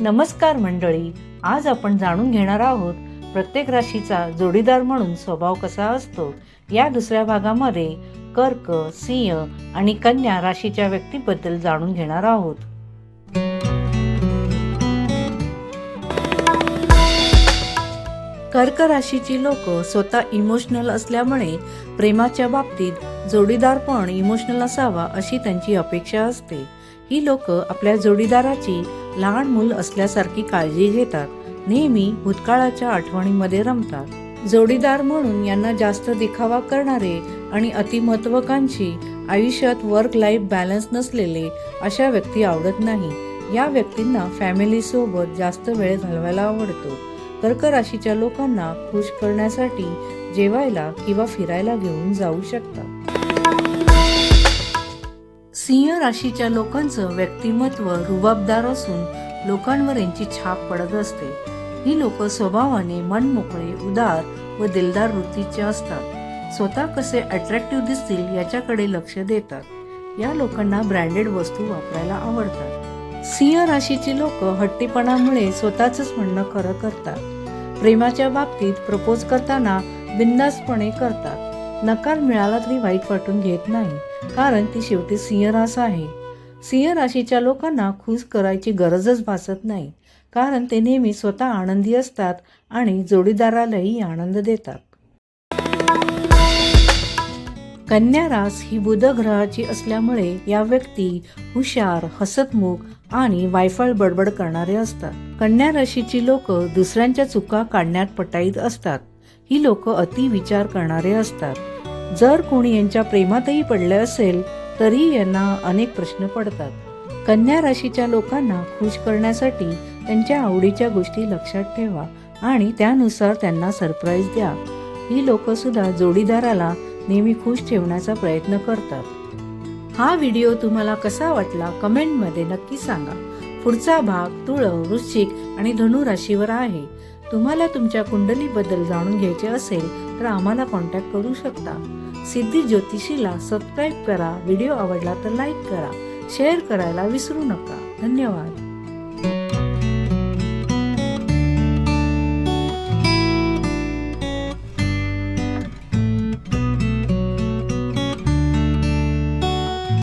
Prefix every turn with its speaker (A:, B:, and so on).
A: नमस्कार मंडळी आज आपण जाणून घेणार आहोत प्रत्येक राशीचा जोडीदार म्हणून स्वभाव कसा असतो? या दुसऱ्या भागामध्ये कर्क सिंह आणि कन्या राशीच्या व्यक्तीबद्दल जाणून घेणार आहोत. कर्क राशीची लोक स्वतः इमोशनल असल्यामुळे प्रेमाच्या बाबतीत जोडीदार पण इमोशनल असावा अशी त्यांची अपेक्षा असते. ही लोक आपल्या जोडीदाराची लहान मूल असल्यासारखी काळजी घेतात. नेहमी भूतकाळाच्या आठवणीमध्ये रमतात. जोडीदार म्हणून यांना जास्त दिखावा करणारे आणि अतिमहत्वाकांक्षी आयुष्यात वर्क लाईफ बॅलन्स नसलेले अशा व्यक्ती आवडत नाही. या व्यक्तींना फॅमिलीसोबत जास्त वेळ घालवायला आवडतो. कर्क राशीच्या लोकांना खुश करण्यासाठी जेवायला किंवा फिरायला घेऊन जाऊ शकतात सिंह राशीच्या लोकांचं व्यक्तिमत्व रुबाबदार असून लोकांवर यांची छाप पडत असते. ही लोक स्वभावाने मनमोकळे उदार व दिलदार वृत्तीचे असतात. स्वतः कसे अट्रॅक्टिव्ह दिसतील याच्याकडे लक्ष देतात. या लोकांना ब्रँडेड वस्तू वापरायला आवडतात. सिंह राशीची लोक हट्टीपणामुळे स्वतःच म्हणणं खरं करतात. प्रेमाच्या बाबतीत प्रपोज करताना बिंदासपणे करतात. नकार मिळाला तरी वाईट वाटून घेत नाही कारण ती शेवटी सिंह रास आहे. सिंह राशीच्या लोकांना खुश करायची गरजच भासत नाही कारण ते नेहमी स्वतः आनंदी असतात आणि जोडीदारालाही आनंद देतात. कन्या रास ही बुध ग्रहाची असल्यामुळे या व्यक्ती हुशार हसतमुख आणि वायफळ बडबड करणारे असतात. कन्या राशीची लोक दुसऱ्यांच्या चुका काढण्यात पटाईत असतात. ही लोक अति विचार करणारे असतात. जर कोणी यांच्या प्रेमातही पडले असेल तरी यांना अनेक प्रश्न पडतात. कन्या राशीच्या लोकांना खुश करण्यासाठी त्यांच्या आवडीच्या गोष्टी लक्षात ठेवा आणि त्यानुसार त्यांना सरप्राईज द्या. ही लोक सुद्धा जोडीदाराला नेहमी खुश ठेवण्याचा प्रयत्न करतात. हा व्हिडिओ तुम्हाला कसा वाटला कमेंटमध्ये नक्की सांगा. पुढचा भाग तुळ वृश्चिक आणि धनु राशीवर आहे. तुम्हाला तुमच्या कुंडलीबद्दल जाणून घ्यायचे असेल तर आम्हाला कॉन्टॅक्ट करू शकता. सिद्धी ज्योतिषीला सबस्क्राईब करा व्हिडिओ आवडला तर लाईक करा शेअर करायला विसरू नका. धन्यवाद.